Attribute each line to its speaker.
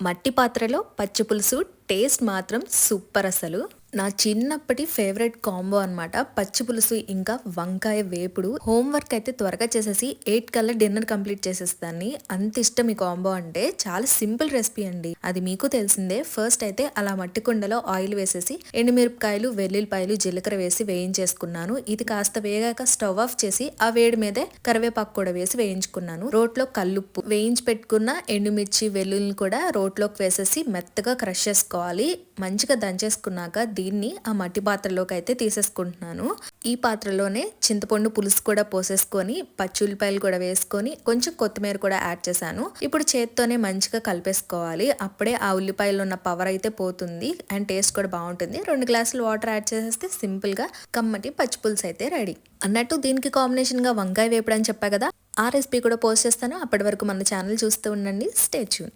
Speaker 1: మట్టి పాత్రలో పచ్చి పులుసు టేస్ట్ మాత్రం సూపర్ అసలు. నా చిన్నప్పటి ఫేవరెట్ కాంబో అనమాట పచ్చి పులుసు ఇంకా వంకాయ వేపుడు. హోంవర్క్ అయితే త్వరగా చేసేసి ఎయిట్ కల్లా డిన్నర్ కంప్లీట్ చేసేస్తాను అంత ఇష్టం ఈ కాంబో అంటే చాలా సింపుల్ రెసిపీ అండి. అది మీకు తెలిసిందే ఫస్ట్ అయితే అలా మట్టి కుండలో ఆయిల్ వేసేసి ఎండుమిరపకాయలు వెల్లుల్లిపాయలు జీలకర్ర వేసి వేయించేసుకున్నాను. ఇది కాస్త వేగాక స్టవ్ ఆఫ్ చేసి ఆ వేడి మీదే కరివేపాకు కూడా వేసి వేయించుకున్నాను. రోట్లో కల్లుప్పు వేయించి పెట్టుకున్న ఎండుమిర్చి వెల్లుల్ని కూడా రోట్లోకి వేసేసి మెత్తగా క్రష్ చేసుకోవాలి. మంచిగా దంచేసుకున్నాక దీన్ని ఆ మట్టి పాత్రలోకి అయితే తీసేసుకుంటున్నాను. ఈ పాత్రలోనే చింతపండు పులుసు కూడా పోసేసుకొని పచ్చి ఉల్లిపాయలు కూడా వేసుకొని కొంచెం కొత్తిమీర కూడా యాడ్ చేశాను. ఇప్పుడు చేత్తోనే మంచిగా కలిపేసుకోవాలి. అప్పుడే ఆ ఉల్లిపాయలు ఉన్న పవర్ అయితే పోతుంది అండ్ టేస్ట్ కూడా బాగుంటుంది. రెండు గ్లాసులు వాటర్ యాడ్ చేసేస్తే సింపుల్గా కమ్మటి పచ్చి పులుసు అయితే రెడీ. అన్నట్టు దీనికి కాంబినేషన్గా వంకాయ వేపుడు అని చెప్పా కదా ఆ రెసిపీ కూడా పోస్ట్ చేస్తాను. అప్పటి వరకు మన ఛానల్ చూస్తూ ఉండండి. Stay tune